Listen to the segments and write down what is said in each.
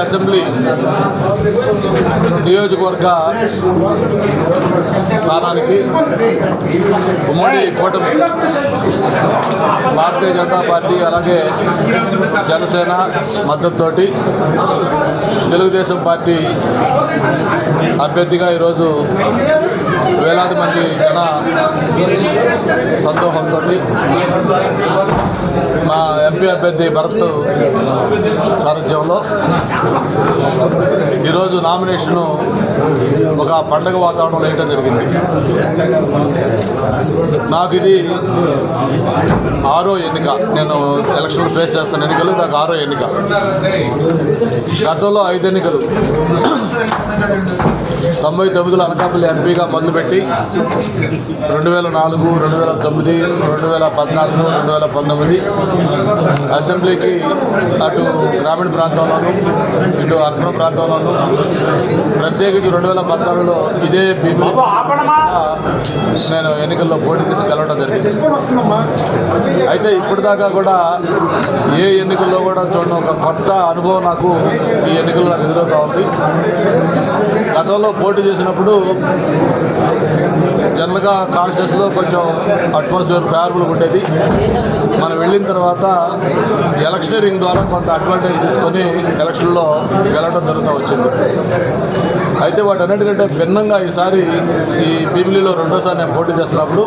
Assembly నియోజకవర్గ స్థానానికి ఉమ్మడి కూటమి భారతీయ జనతా పార్టీ అలాగే జనసేన మద్దతుతోటి తెలుగుదేశం పార్టీ అభ్యర్థిగా ఈరోజు వేలాది మంది జన సందోహంతో మా ఎంపీ అభ్యర్థి భరత్ సారథ్యంలో ఈరోజు నామినేషను ఒక పండగ వాతావరణం వేయడం జరిగింది. నాకు ఇది ఆరో ఎన్నిక. నేను ఎలక్షన్ ఫేస్ చేస్తున్న ఎన్నికలు నాకు ఆరో ఎన్నిక. గతంలో ఐదు ఎన్నికలు. తొంభై తొమ్మిదిలో అనకాపల్లి ఎంపీగా మొదలుపెట్టి రెండు వేల నాలుగు రెండు వేల తొమ్మిది రెండు వేల పద్నాలుగు రెండు వేల పంతొమ్మిది అసెంబ్లీకి అటు గ్రామీణ ప్రాంతంలోనూ ఇటు అర్బన్ ప్రాంతంలోనూ ప్రత్యేకించి రెండు వేల పద్నాలుగులో ఇదే భీమి నేను ఎన్నికల్లో పోటీ చేసి గెలవడం జరిగింది. అయితే ఇప్పటిదాకా కూడా ఏ ఎన్నికల్లో కూడా చూడడం ఒక కొత్త అనుభవం నాకు ఈ ఎన్నికల్లో నాకు ఎదురవుతూ ఉంది. గతంలో పోటీ చేసినప్పుడు జనరల్గా కాన్స్టిట్యూన్స్లో కొంచెం అట్మాస్ఫియర్ ఫేవరబుల్గా ఉండేది. మనం వెళ్ళిన తర్వాత ఎలక్షనరింగ్ ద్వారా కొంత అడ్వాంటేజ్ తీసుకొని ఎలక్షన్లో గెలవడం జరుగుతూ వచ్చింది. అయితే వాటన్నిటికంటే భిన్నంగా ఈసారి ఈ పీబిలీలో రెండోసారి నేను పోటీ చేస్తున్నప్పుడు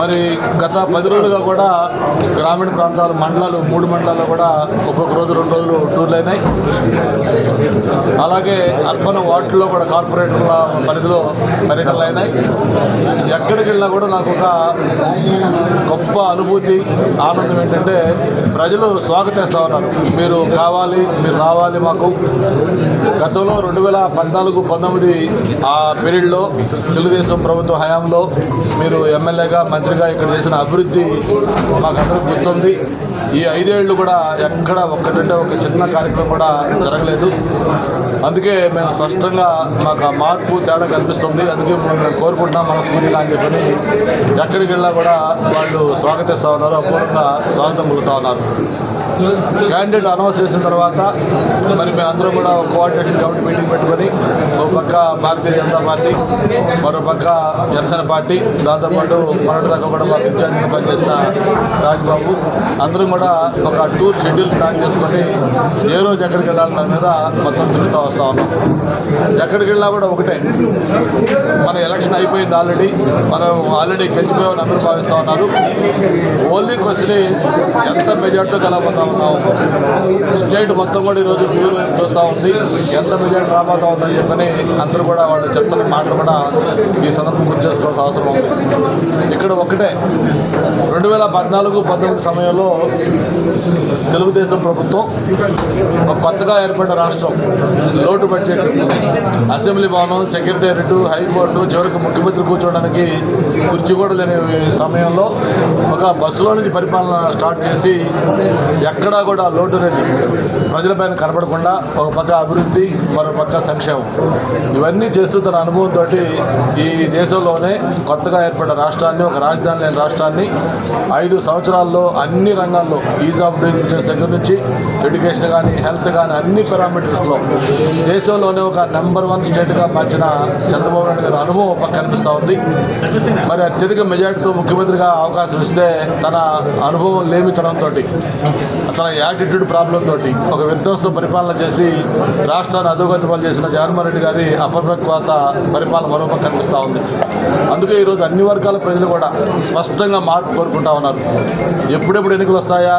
మరి గత పది రోజులుగా కూడా గ్రామీణ ప్రాంతాలు మండలాలు మూడు మండలాల్లో కూడా ఒక్కొక్క రోజు రెండు రోజులు టూర్లు అయినాయి. అలాగే అర్బన్ వార్డుల్లో కూడా కార్పొరేటర్ల పరిధిలో పర్యటనలు అయినాయి. ఎక్కడికి వెళ్ళినా కూడా నాకు ఒక గొప్ప అనుభూతి ఆనందం ఏంటంటే ప్రజలు స్వాగతిస్తూ ఉన్నారు. మీరు కావాలి మీరు రావాలి మాకు. గతంలో రెండు వేల పద్నాలుగు పంతొమ్మిది ఆ పీరియడ్లో తెలుగుదేశం ప్రభుత్వ హయాంలో మీరు ఎమ్మెల్యేగా మంత్రిగా ఇక్కడ చేసిన అభివృద్ధి మాకందరూ గుర్తుంది. ఈ ఐదేళ్ళు కూడా ఎక్కడ ఒక్కటంటే ఒక చిన్న కార్యక్రమం కూడా జరగలేదు. అందుకే మేము స్పష్టంగా మాకు ఆ మార్పు తేడా కనిపిస్తుంది. అందుకే మేము కోరుకుంటున్నాం మనస్ఫూర్తిగా అని చెప్పని ఎక్కడికి వెళ్ళినా కూడా వాళ్ళు స్వాగతిస్తూ ఉన్నారు. అపూర్వంగా స్వాగతం పొందుతూ ఉన్నారు. క్యాండిడేట్ అనౌన్స్ చేసిన తర్వాత మరి మేమందరం కూడా ఒక కోఆర్డినేషన్ కమిటీ మీటింగ్ పెట్టుకొని ఒక పక్క భారతీయ జనతా పార్టీ మరో పక్క జనసేన పార్టీ దాంతోపాటు మొన్నటి దాకా కూడా మాకు ఇన్ఛార్జిగా పనిచేసిన రాజ్బాబు. అందరం కూడా ఒక టూర్ షెడ్యూల్ ప్లాన్ చేసుకొని ఏ రోజు ఎక్కడికి వెళ్ళాలన్న మీద మొత్తం తిరుగుతూ వస్తూ ఉన్నాం. ఎక్కడికి వెళ్ళినా కూడా ఒకటే. మన ఎలక్షన్ అయిపోయింది ఆల్రెడీ. మనం ఆల్రెడీ గెలిచిపోయామని అందరూ భావిస్తూ ఉన్నారు. ఓన్లీ క్వశ్చన్ ఎంత మెజార్టీతో కలగబోతా ఉన్నాము స్టేట్ మొత్తం కూడా ఈరోజు వ్యూలు చూస్తూ ఉంది ఎంత మెజార్టీ రాబోతా ఉందని చెప్పని అందరూ కూడా వాళ్ళు చెప్తున్న మాటలు కూడా ఈ సందర్భం గుర్తు చేసుకోవాల్సిన అవసరం ఉంది. ఇక్కడ ఒకటే రెండు వేల పద్నాలుగు పంతొమ్మిది సమయంలో తెలుగుదేశం ప్రభుత్వం ఒక కొత్తగా ఏర్పడిన రాష్ట్రం లోటు బడ్జెట్ అసెంబ్లీ భవనం సెక్రటేరియట్ హైకోర్టు చివరికి ముఖ్యమంత్రి కూర్చోవడానికి కుర్చీ కూడా లేని సమయంలో ఒక బస్సులో నుంచి పరిపాలన స్టార్ట్ చేసి ఎక్కడా కూడా లోటు అనేది ప్రజలపైన కనపడకుండా ఒక పక్క అభివృద్ధి మరో పక్క సంక్షేమం. ఇవన్నీ చేస్తూ తన అనుభవంతో ఈ దేశంలోనే కొత్తగా ఏర్పడిన రాష్ట్రాన్ని ఒక రాజధాని లేని రాష్ట్రాన్ని ఐదు సంవత్సరాల్లో అన్ని రంగాల్లో ఈజ్ ఆఫ్ డూయింగ్ బిజినెస్ దగ్గర నుంచి ఎడ్యుకేషన్ కానీ హెల్త్ కానీ అన్ని పారామీటర్స్లో దేశంలోనే ఒక నెంబర్ వన్ స్టేట్గా మార్చిన చంద్రబాబు నాయుడు గారి అనుభవం ఒక పక్క కనిపిస్తూ ఉంది. మరి అత్యధిక మెజార్టీతో ముఖ్యమంత్రిగా అవకాశం ఇస్తే తన అనుభవం లేమితనంతో తన యాటిట్యూడ్ ప్రాబ్లం తోటి ఒక విధ్వంస పరిపాలన చేసి రాష్ట్రాన్ని అధోగతి పాలు చేసిన జగన్మోహన్ రెడ్డి గారి అపరిపక్వత పరిపాలన మరోపక్క కనిపిస్తూ ఉంది. అందుకే ఈరోజు అన్ని వర్గాల ప్రజలు కూడా స్పష్టంగా మార్పు కోరుకుంటా ఉన్నారు. ఎప్పుడెప్పుడు ఎన్నికలు వస్తాయా?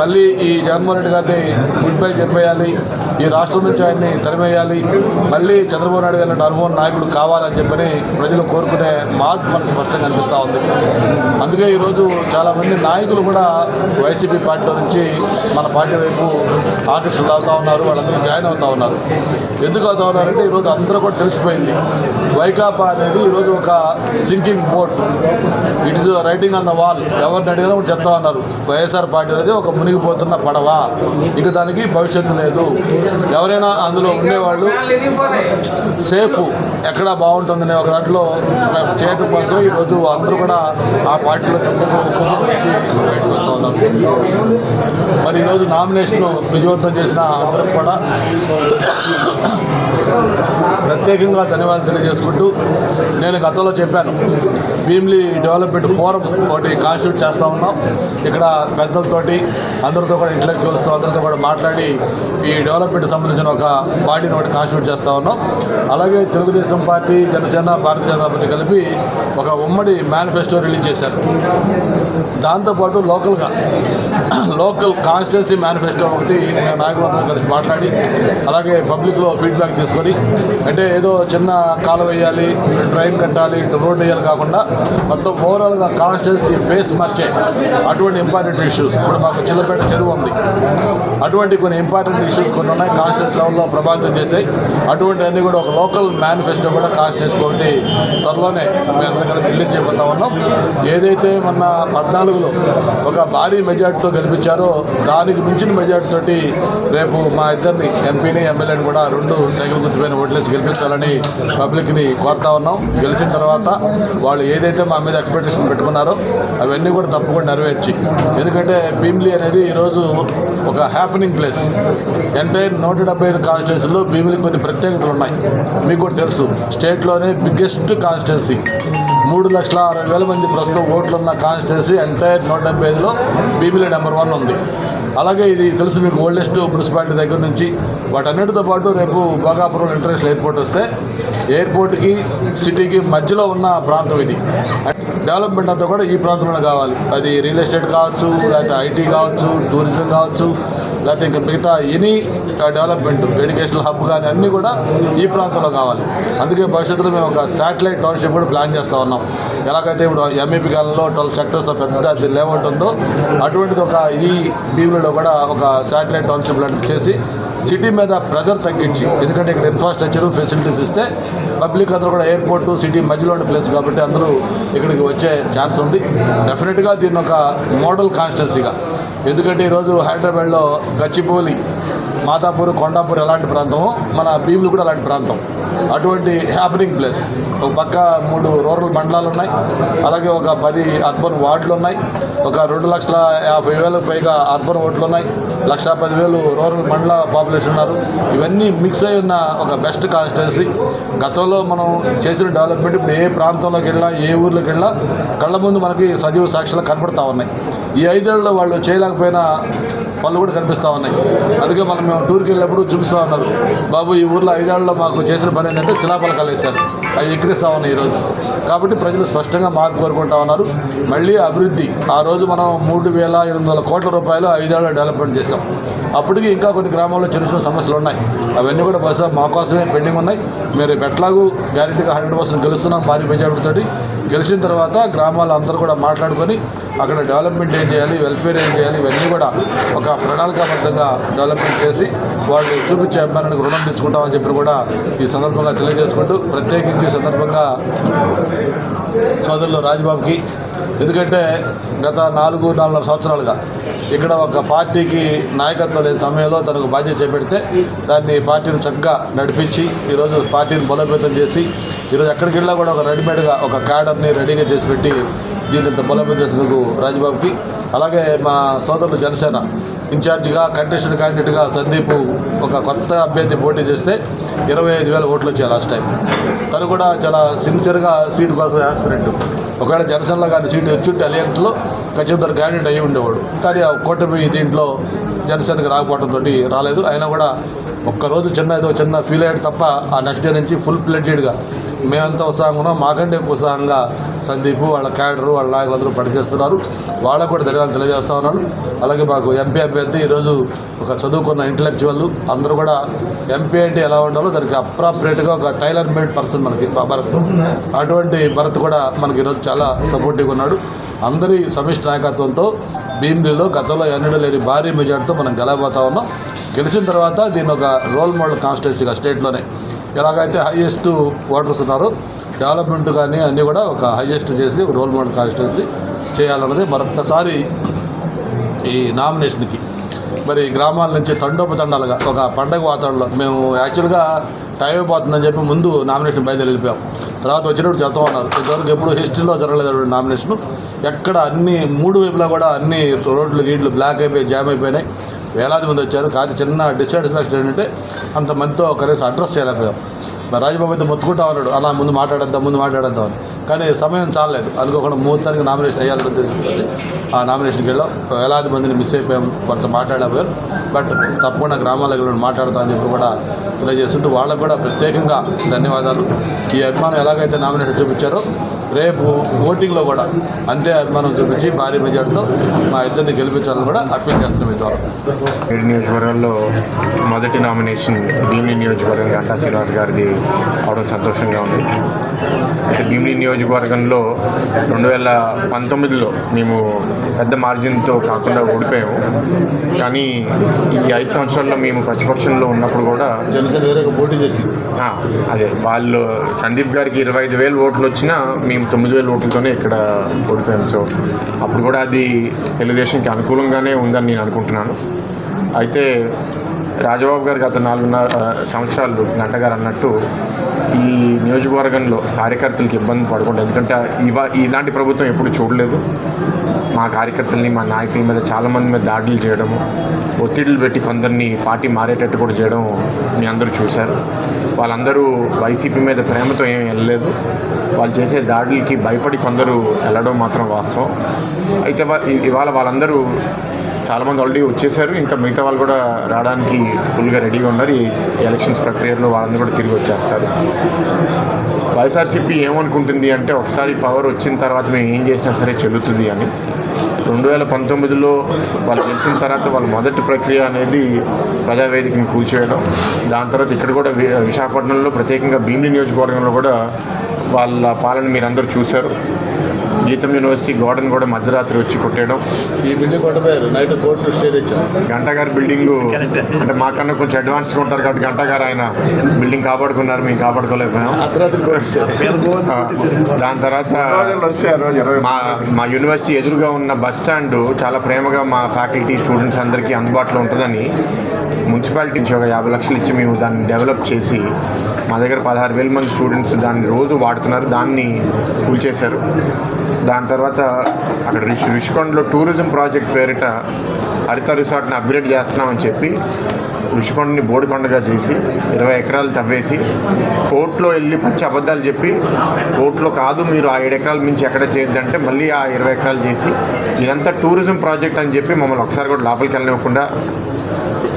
మళ్ళీ ఈ జగన్మోహన్ రెడ్డి గారిని గుడ్ బై చెప్పేయాలి ఈ రాష్ట్రం నుంచి ఆయన్ని తరిమేయాలి మళ్ళీ చంద్రబాబు నాయుడు గారి అనుభవం నాయకుడు కావాలని చెప్పని ప్రజలు కోరుకునే మార్పు మనకు స్పష్టంగా కనిపిస్తూ ఉంది. అందుకే ఈరోజు చాలామంది నాయకులు కూడా వైసీపీ పార్టీలో నుంచి మన పార్టీ వైపు ఆకర్షణ అవుతా ఉన్నారు. వాళ్ళందరూ జాయిన్ అవుతా ఉన్నారు. ఎందుకు అవుతా ఉన్నారంటే ఈరోజు అందరూ కూడా తెలిసిపోయింది. వైకాపా అనేది ఈరోజు ఒక sinking boat it is writing on the wall ఎవరిని అడిగినా కూడా చెప్తా ఉన్నారు. వైఎస్ఆర్ పార్టీ అనేది ఒక మునిగిపోతున్న పడవ. ఇక దానికి భవిష్యత్తు లేదు. ఎవరైనా అందులో ఉండేవాళ్ళు సేఫ్ ఎక్కడ బాగుంటుందనే ఒక దాంట్లో చేయటం కోసం ఈరోజు అందరూ కూడా ఆ పార్టీలో వచ్చి బయటకు వస్తూ ఉన్నారు. మరి ఈరోజు నామినేషన్ విజయవంతం చేసిన అందరికి కూడా ప్రత్యేకంగా ధన్యవాదాలు తెలియజేసుకుంటూ నేను గతంలో చెప్పాను భీమ్లీ డెవలప్మెంట్ ఫోరం ఒకటి కాన్స్టిట్యూట్ చేస్తూ ఉన్నాం. ఇక్కడ పెద్దలతోటి అందరితో కూడా ఇంటలెక్చువల్స్తో అందరితో కూడా మాట్లాడి ఈ డెవలప్మెంట్ సంబంధించిన ఒక బాడీని ఒకటి కాన్స్టిట్యూట్ చేస్తూ ఉన్నాం. అలాగే తెలుగుదేశం పార్టీ జనసేన భారతీయ జనతా పార్టీ కలిపి ఒక ఉమ్మడి మేనిఫెస్టో రిలీజ్ చేశారు. దాంతోపాటు లోకల్గా లోకల్ కాన్స్టిట్యున్సీ మేనిఫెస్టో ఒకటి మేము కలిసి మాట్లాడి అలాగే పబ్లిక్లో ఫీడ్బ్యాక్ తీసుకొని అంటే ఏదో చిన్న కాలు వేయాలి ట్రైన్ కట్టాలి రోడ్ వేయాలి కాకుండా మొత్తం ఓవరాల్గా కాన్స్టెన్సీ ఫేస్ మార్చే అటువంటి ఇంపార్టెంట్ ఇష్యూస్ ఇప్పుడు మాకు చిల్లపేట చెరువు ఉంది. అటువంటి కొన్ని ఇంపార్టెంట్ ఇష్యూస్ కొన్ని ఉన్నాయి కాన్స్టెన్స్ లెవెల్లో ప్రభావితం చేసాయి. అటువంటి అన్ని కూడా ఒక లోకల్ మేనిఫెస్టో కూడా కాన్స్టెన్స్ ఒకటి త్వరలోనే మేము అందరం రిలీజ్ చేయబోతా ఉన్నాం. ఏదైతే మొన్న పద్నాలుగులో ఒక భారీ మెజార్టీతో కనిపించారో దానికి మించిన మెజార్టీ తోటి రేపు మా ఇద్దరిని ఎంపీని ఎమ్మెల్యేని కూడా రెండు సైకిల్ గుర్తుపైన ఓట్లేసి గెలిపించాలని పబ్లిక్ని కోరుతా ఉన్నాం. గెలిచిన తర్వాత వాళ్ళు ఏదైతే మా మీద ఎక్స్పెక్టేషన్ పెట్టుకున్నారో అవన్నీ కూడా తప్పకుండా నెరవేర్చి. ఎందుకంటే భీమిలీ అనేది ఈరోజు ఒక హ్యాపెనింగ్ ప్లేస్ ఎంటైర్ నూట డెబ్బై ఐదు కాన్స్టిట్యున్సీలో భీమిలీ కొన్ని ప్రత్యేకతలు ఉన్నాయి. మీకు కూడా తెలుసు స్టేట్లోనే బిగ్గెస్ట్ కాన్స్టిట్యున్సీ మూడు లక్షల అరవై వేల మంది ప్రస్తుతం ఓట్లు ఉన్న కాన్స్టిట్యున్సీ ఎంటైర్ నూట డెబ్బై ఐదులో బీబీలో నెంబర్ వన్ ఉంది. అలాగే ఇది తెలుసు మీకు ఓల్డెస్ట్ మున్సిపాలిటీ దగ్గర నుంచి. వాటన్నిటితో పాటు రేపు భోగాపురం ఇంటర్నేషనల్ ఎయిర్పోర్ట్ వస్తే ఎయిర్పోర్ట్కి సిటీకి మధ్యలో ఉన్న ప్రాంతం ఇది. డెవలప్మెంట్ అంతా కూడా ఈ ప్రాంతంలో కావాలి. అది రియల్ ఎస్టేట్ కావచ్చు లేకపోతే ఐటీ కావచ్చు టూరిజం కావచ్చు లేకపోతే ఇంకా మిగతా ఎనీ డెవలప్మెంట్ ఎడ్యుకేషనల్ హబ్ కానీ అన్నీ కూడా ఈ ప్రాంతంలో కావాలి. అందుకే భవిష్యత్తులో మేము ఒక శాటిలైట్ టౌన్షిప్ కూడా ప్లాన్ చేస్తూ ఉన్నాం. ఎలాగైతే ఇప్పుడు ఎంఈపీ కాలంలో ట్వెల్వ్ సెక్టర్స్ పెద్ద లేఅవుట్ ఉందో అటువంటిది ఒక ఈ ఏరియాలో కూడా ఒక శాటిలైట్ టౌన్షిప్ లాంటిది చేసి సిటీ మీద ప్రెజర్ తగ్గించి ఎందుకంటే ఇక్కడ ఇన్ఫ్రాస్ట్రక్చర్ ఫెసిలిటీస్ ఇస్తే పబ్లిక్ అందరూ కూడా ఎయిర్పోర్టు సిటీ మధ్యలో ఉన్న ప్లేస్ కాబట్టి అందరూ ఇక్కడికి వచ్చే ఛాన్స్ ఉంది. డెఫినెట్గా దీన్ని ఒక మోడల్ కాన్స్టెన్సీగా ఎందుకంటే ఈరోజు హైదరాబాద్లో గచ్చిబౌలి మాతాపూర్ కొండాపూర్ అలాంటి ప్రాంతము మన భీములు కూడా అలాంటి ప్రాంతం. అటువంటి హ్యాపనింగ్ ప్లేస్ ఒక పక్క మూడు రూరల్ మండలాలు ఉన్నాయి. అలాగే ఒక పది అర్బన్ వార్డులు ఉన్నాయి. ఒక రెండు లక్షల యాభై వేలకు పైగా అర్బన్ ఓట్లు ఉన్నాయి. లక్ష పదివేలు రూరల్ మండల పాపులేషన్ ఉన్నారు. ఇవన్నీ మిక్స్ అయి ఉన్న ఒక బెస్ట్ కాన్స్టిట్యున్సీ గతంలో మనం చేసిన డెవలప్మెంట్ ఇప్పుడు ఏ ప్రాంతంలోకి వెళ్ళినా ఏ ఊర్లోకి వెళ్ళినా కళ్ళ ముందు మనకి సజీవ సాక్షులు కనపడతా ఉన్నాయి. ఈ ఐదేళ్ళలో వాళ్ళు చేయలేకపోయినా పనులు కూడా కనిపిస్తూ ఉన్నాయి. అందుకే మనం మేము టూర్కి వెళ్ళినప్పుడు చూపిస్తూ ఉన్నారు. బాబు ఈ ఊర్లో ఐదేళ్ళలో మాకు చేసిన పని ఏంటంటే శిలాపలకాలు వేశారు అవి ఎక్కిరిస్తూ ఉన్నాయి ఈరోజు. కాబట్టి ప్రజలు స్పష్టంగా మార్పు కోరుకుంటా ఉన్నారు. మళ్ళీ అభివృద్ధి. ఆ రోజు మనం మూడు వేల ఎనిమిది వందల కోట్ల రూపాయలు ఐదేళ్ళ డెవలప్మెంట్ చేసాం అప్పటికి ఇంకా కొన్ని గ్రామాల్లో చిన్న చిన్న సమస్యలు ఉన్నాయి. అవన్నీ కూడా బస్సు మా కోసమే పెండింగ్ ఉన్నాయి. మీరు ఎట్లాగూ గ్యారెంటీగా హండ్రెడ్ పర్సెంట్ గెలుస్తున్నాం భారీ మెజార్టీతోటి. గెలిచిన తర్వాత గ్రామాలు అందరూ కూడా మాట్లాడుకొని అక్కడ డెవలప్మెంట్ ఏం చేయాలి వెల్ఫేర్ ఏం చేయాలి ఇవన్నీ కూడా ఒక ప్రణాళికాబద్ధంగా డెవలప్మెంట్ చేసి వాళ్ళు చూపించే అభిమానానికి రుణం తెచ్చుకుంటామని చెప్పి కూడా ఈ సందర్భంగా తెలియజేసుకుంటూ ప్రత్యేకించి ఈ సందర్భంగా సోదరులు రాజ్బాబుకి. ఎందుకంటే గత నాలుగు నాలుగున్నర సంవత్సరాలుగా ఇక్కడ ఒక పార్టీకి నాయకత్వం లేని సమయంలో తనకు బాధ్యత చేపెడితే దాన్ని పార్టీని చక్కగా నడిపించి ఈరోజు పార్టీని బలోపేతం చేసి ఈరోజు ఎక్కడికి వెళ్ళినా కూడా ఒక రెడీమేడ్గా ఒక క్యాడర్ని రెడీగా చేసి పెట్టి దీన్ని ఇంత బలోపేతం చేసినందుకు రాజబాబుకి అలాగే మా సోదరులు జనసేన ఇన్ఛార్జిగా కంటెస్టెడ్ క్యాండిడేట్గా సందీప్ ఒక కొత్త అభ్యర్థి పోటీ చేస్తే ఇరవై ఐదు వేల ఓట్లు వచ్చాయి లాస్ట్ టైం తను కూడా చాలా సిన్సియర్గా సీట్ కోసం యాస్పిరెంట్ ఒకవేళ జనసేనలో కానీ సీటు వచ్చుంటే అలయన్స్లో ఖచ్చితంగా క్యాండిడేట్ అయ్యి ఉండేవాడు. కానీ ఆ కూటమి దీంట్లో జనసేనకి రాకపోవడంతో రాలేదు. అయినా కూడా ఒక్కరోజు చిన్న ఏదో చిన్న ఫీల్ అయ్యాడు తప్ప ఆ నెక్స్ట్ డే నుంచి ఫుల్ ప్లెడ్జెడ్గా మేమంతా ఉత్సాహంగా ఉన్నాం. మాకంటే ఎక్కువ ఉత్సాహంగా సందీప్ వాళ్ళ క్యాడరు వాళ్ళ నాయకులందరూ పనిచేస్తున్నారు. వాళ్ళకు కూడా ధన్యవాదాలు తెలియజేస్తా ఉన్నాను. అలాగే మాకు ఎంపీ అభ్యర్థి ఈరోజు ఒక చదువుకున్న ఇంటలెక్చువల్ అందరూ కూడా ఎంపీ అంటే ఎలా ఉండాలో దానికి అప్రాపరేట్గా ఒక టైలర్ మేడ్ పర్సన్ మనకి భరత్. అటువంటి భరత్ కూడా మనకి ఈరోజు చాలా సపోర్టివ్గా ఉన్నాడు. అందరి సమిష్టి నాయకత్వంతో భీమిలీలో గతంలో ఎన్నడూ లేని భారీ మెజార్టీతో మనం గెలవబోతా ఉన్నాం. గెలిచిన తర్వాత దీన్ని ఒక రోల్ మోడల్ కాన్స్టిట్యున్సీగా స్టేట్లోనే ఎలాగైతే హైయెస్ట్ ఓటర్స్ ఉన్నారో డెవలప్మెంట్ కానీ అన్నీ కూడా ఒక హైయెస్ట్ చేసి ఒక రోల్ మోడల్ కాన్స్టిట్యున్సీ చేయాలన్నది మరొకసారి ఈ నామినేషన్కి మరి గ్రామాల నుంచి తండోపతండాలుగా ఒక పండగ వాతావరణంలో మేము యాక్చువల్గా టైం అయిపోతుందని చెప్పి ముందు నామినేషన్ బయలుదేరి వెళ్ళిపోయాం. తర్వాత వచ్చినప్పుడు చెప్తా ఉన్నారు. ఇంతవరకు ఎప్పుడు హిస్టరీలో జరగలేదు నామినేషన్ ఎక్కడ అన్ని మూడు వైపులా కూడా అన్ని రోడ్లు గీట్లు బ్లాక్ అయిపోయి జామ్ అయిపోయినాయి. వేలాది మంది వచ్చారు. కాదు చిన్న డిస్సాటిస్ఫాక్షన్ ఏంటంటే అంతమందితో కనీసం అడ్రస్ చేయలేకపోయాం. రాజబాబు అయితే మొత్తుకుంటా ఉన్నాడు. అలా ముందు మాట్లాడద్దాం ముందు మాట్లాడద్దాం అని. కానీ సమయం చాలలేదు. అనుకోకుండా ముహూర్తానికి నామినేషన్ వేయాలని ఉద్దేశంతో ఆ నామినేషన్కి వెళ్ళాం. వేలాది మందిని మిస్ అయిపోయాం. కొంత మాట్లాడలేకపోయారు బట్ తప్పకుండా గ్రామాలకు వెళ్ళి మాట్లాడతా అని చెప్పి కూడా తెలియజేస్తుంటూ వాళ్ళకు కూడా ప్రత్యేకంగా ధన్యవాదాలు. ఈ అభిమానం ఎలాగైతే నామినేషన్ చూపించారో రేపు ఓటింగ్లో కూడా అంతే అభిమానం చూపించి భారీ మెజార్టీతో మా ఇద్దరిని గెలిపించాలని కూడా అప్పీల్ చేస్తున్నాం ఈ ద్వారా. ఏడు నియోజకవర్గాల్లో మొదటి నామినేషన్ భీమిలి నియోజకవర్గం గంటా శ్రీనివాస్ గారిది అవడం సంతోషంగా ఉంది. అయితే భీమిలి నియోజకవర్గంలో రెండు వేల పంతొమ్మిదిలో మేము పెద్ద మార్జిన్తో కాకుండా ఓడిపోయాము. కానీ ఈ ఐదు సంవత్సరాల్లో మేము ప్రతిపక్షంలో ఉన్నప్పుడు కూడా జనసేన వేరే పోటీ చేసి ఆ, అదే వాళ్ళు సందీప్ గారికి ఇరవై ఐదు వేలు ఓట్లు వచ్చినా మేము తొమ్మిది వేల ఓట్లతోనే ఇక్కడ ఓడిపోయాం. సో అప్పుడు కూడా అది తెలుగుదేశంకి అనుకూలంగానే ఉందని నేను అనుకుంటున్నాను. అయితే రాజబాబు గారు గత నాలుగున్నర సంవత్సరాలు గంట గారు అన్నట్టు ఈ నియోజకవర్గంలో కార్యకర్తలకు ఇబ్బంది పడకుండా ఎందుకంటే ఇవా ఇలాంటి ప్రభుత్వం ఎప్పుడు చూడలేదు. మా కార్యకర్తల్ని మా నాయకుల మీద చాలామంది మీద దాడులు చేయడము ఒత్తిడులు పెట్టి కొందరిని పార్టీ మారేటట్టు కూడా చేయడం మీ అందరూ చూశారు. వాళ్ళందరూ వైసీపీ మీద ప్రేమతో ఏం వెళ్ళలేదు. వాళ్ళు చేసే దాడులకి భయపడి కొందరు వెళ్ళడం మాత్రం వాస్తవం. అయితే ఇవాళ వాళ్ళందరూ చాలామంది ఆల్రెడీ వచ్చేసారు. ఇంకా మిగతా వాళ్ళు కూడా రావడానికి ఫుల్గా రెడీగా ఉన్నారు. ఈ ఎలక్షన్స్ ప్రక్రియలో వాళ్ళందరూ కూడా తిరిగి వచ్చేస్తారు. వైఎస్ఆర్సీపీ ఏమనుకుంటుంది అంటే ఒకసారి పవర్ వచ్చిన తర్వాత మేము ఏం చేసినా సరే చెల్లుతుంది అని. రెండు వేల పంతొమ్మిదిలో వాళ్ళు గెలిచిన తర్వాత వాళ్ళ మొదటి ప్రక్రియ అనేది ప్రజావేదికని కూల్చేయడం. దాని తర్వాత ఇక్కడ కూడా విశాఖపట్నంలో ప్రత్యేకంగా భీమిలి నియోజకవర్గంలో కూడా వాళ్ళ పాలన మీరందరూ చూశారు. గీతం యూనివర్సిటీ గోడను కూడా మధ్యరాత్రి వచ్చి కొట్టేయడం. ఈ బిల్డింగ్ కొట్టపోయారు నైట్ కోర్టు స్టే తెచ్చాం గంట గారి బిల్డింగ్ అంటే మాకన్నా కొంచెం అడ్వాన్స్గా ఉంటారు కాబట్టి గంట గారు ఆయన బిల్డింగ్ కాపాడుకున్నారు. మేము కాపాడుకోలేకపోయాం. అర్ధరాత్రి దాని తర్వాత మా మా యూనివర్సిటీ ఎదురుగా ఉన్న బస్ స్టాండ్ చాలా ప్రేమగా మా ఫ్యాకల్టీ స్టూడెంట్స్ అందరికీ అందుబాటులో ఉంటుందని మున్సిపాలిటీ నుంచి ఒక యాభై లక్షలు ఇచ్చి మేము దాన్ని డెవలప్ చేసి మా దగ్గర పదహారు వేల మంది స్టూడెంట్స్ దాన్ని రోజు వాడుతున్నారు దాన్ని కూల్చేశారు. దాని తర్వాత అక్కడ రిషి రిషికొండలో టూరిజం ప్రాజెక్ట్ పేరిట హరిత రిసార్ట్ని అప్గ్రేడ్ చేస్తున్నామని చెప్పి ఋషికొండని బోడికొండగా చేసి ఇరవై ఎకరాలు తవ్వేసి కోర్టులో వెళ్ళి పచ్చి అబద్ధాలు చెప్పి కోర్టులో కాదు మీరు ఆ ఏడు ఎకరాలు మించి ఎక్కడ చేయొద్దంటే మళ్ళీ ఆ ఇరవై ఎకరాలు చేసి ఇదంతా టూరిజం ప్రాజెక్ట్ అని చెప్పి మమ్మల్ని ఒకసారి కూడా లోపలికి వెళ్ళనివ్వకుండా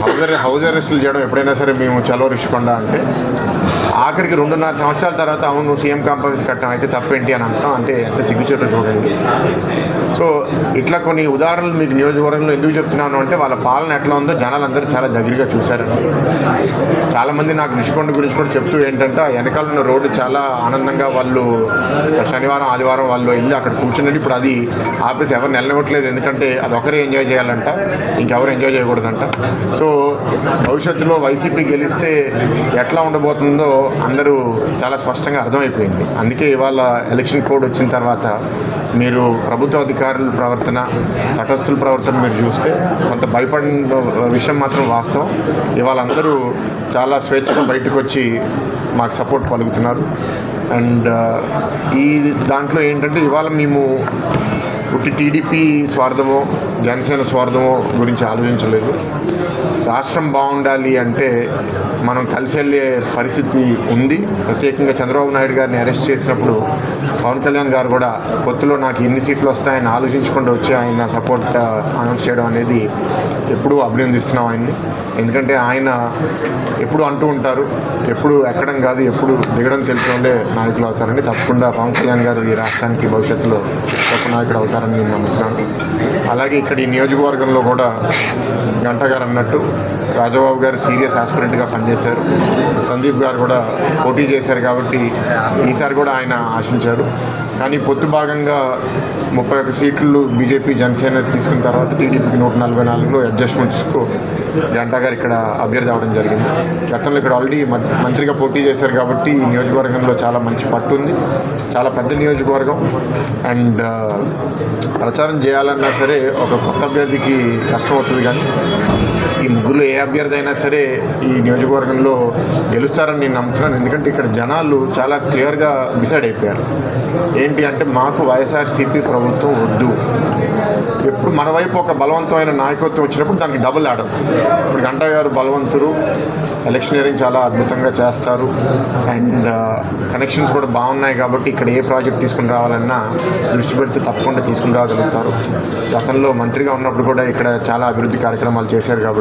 హౌజర్ హౌస్ అరెస్టులు చేయడం ఎప్పుడైనా సరే మేము చలో ఋషికొండ అంటే ఆఖరికి రెండున్నర సంవత్సరాల తర్వాత అవును నువ్వు సీఎం కాంపౌండ్స్ కట్టడం అయితే తప్పేంటి అని అంటాం. అంటే ఎంత సిగ్గుచేటో చూడండి. సో ఇట్లా కొన్ని ఉదాహరణలు మీకు నియోజకవర్గంలో ఎందుకు చెప్తున్నాను అంటే వాళ్ళ పాలన ఎట్లా ఉందో జనాలందరూ చాలా దగ్గరగా చూశారండి. చాలామంది నాకు రుషికొండ గురించి కూడా చెప్తూ ఏంటంటే వెనకాల ఉన్న రోడ్డు చాలా ఆనందంగా వాళ్ళు శనివారం ఆదివారం వాళ్ళు వెళ్ళి అక్కడ కూర్చుని ఇప్పుడు అది ఆఫీస్ ఎవరు నిలవట్లేదు ఎందుకంటే అది ఒకరే ఎంజాయ్ చేయాలంట ఇంకెవరు ఎంజాయ్ చేయకూడదంట. సో భవిష్యత్తులో వైసీపీ గెలిస్తే ఎట్లా ఉండబోతుందో అందరూ చాలా స్పష్టంగా అర్థమైపోయింది. అందుకే ఇవాళ ఎలక్షన్ కోడ్ వచ్చిన తర్వాత మీరు ప్రభుత్వ అధికారుల ప్రవర్తన తటస్థుల ప్రవర్తన మీరు చూస్తే కొంత భయపడిన విషయం మాత్రం వాస్తవం. ఇవాళ అందరూ చాలా స్వేచ్ఛగా బయటకు వచ్చి మాకు సపోర్ట్ పలుకుతున్నారు. అండ్ ఈ దాంట్లో ఏంటంటే ఇవాళ మేము పుట్టి టీడీపీ స్వార్థమో జనసేన స్వార్థమో గురించి ఆలోచించలేదు. రాష్ట్రం బాగుండాలి అంటే మనం కలిసి వెళ్ళే పరిస్థితి ఉంది. ప్రత్యేకంగా చంద్రబాబు నాయుడు గారిని అరెస్ట్ చేసినప్పుడు పవన్ కళ్యాణ్ గారు కూడా కొత్తలో నాకు ఎన్ని సీట్లు వస్తాయని ఆలోచించకుండా వచ్చి ఆయన సపోర్ట్ అనౌన్స్ చేయడం అనేది ఎప్పుడూ అభినందిస్తున్నాం ఆయన్ని. ఎందుకంటే ఆయన ఎప్పుడు అంటూ ఉంటారు ఎప్పుడు ఎక్కడం కాదు ఎప్పుడు దిగడం తెలిసిన వాళ్ళే నాయకులు అవుతారని తప్పకుండా పవన్ కళ్యాణ్ గారు ఈ రాష్ట్రానికి భవిష్యత్తులో గొప్ప నాయకుడు అవుతారు గంటగారని నేను నమ్ముతున్నాను. అలాగే ఇక్కడ ఈ నియోజకవర్గంలో కూడా గంటగారు అన్నట్టు రాజబాబు గారు సీరియస్ ఆస్పిరెంట్గా పనిచేశారు. సందీప్ గారు కూడా పోటీ చేశారు కాబట్టి ఈసారి కూడా ఆయన ఆశించారు. కానీ పొత్తు భాగంగా ముప్పై ఒక్క సీట్లు బీజేపీ జనసేన తీసుకున్న తర్వాత టీడీపీకి నూట నలభై నాలుగులో అడ్జస్ట్మెంట్స్కు గంటా గారు ఇక్కడ అభ్యర్థి అవ్వడం జరిగింది. గతంలో ఇక్కడ ఆల్రెడీ మంత్రిగా పోటీ చేశారు కాబట్టి ఈ నియోజకవర్గంలో చాలా మంచి పట్టు ఉంది. చాలా పెద్ద నియోజకవర్గం. అండ్ ప్రచారం చేయాలన్నా సరే ఒక కొత్త అభ్యర్థికి కష్టం అవుతుంది కానీ ఈ ముగ్గురు ఏ అభ్యర్థి అయినా సరే ఈ నియోజకవర్గంలో గెలుస్తారని నేను నమ్ముతున్నాను. ఎందుకంటే ఇక్కడ జనాలు చాలా క్లియర్గా డిసైడ్ అయిపోయారు. ఏంటి అంటే మాకు వైఎస్ఆర్సీపీ ప్రభుత్వం వద్దు. ఎప్పుడు మన వైపు ఒక బలవంతమైన నాయకత్వం వచ్చినప్పుడు దానికి డబుల్ యాడ్ అవుతుంది. ఇప్పుడు గంటా గారు బలవంతులు ఎలక్షనీరింగ్ చాలా అద్భుతంగా చేస్తారు. అండ్ కనెక్షన్స్ కూడా బాగున్నాయి కాబట్టి ఇక్కడ ఏ ప్రాజెక్ట్ తీసుకుని రావాలన్నా దృష్టి పెడితే తప్పకుండా తీసుకుని రాగలుగుతారు. గతంలో మంత్రిగా ఉన్నప్పుడు కూడా ఇక్కడ చాలా అభివృద్ధి కార్యక్రమాలు చేశారు కాబట్టి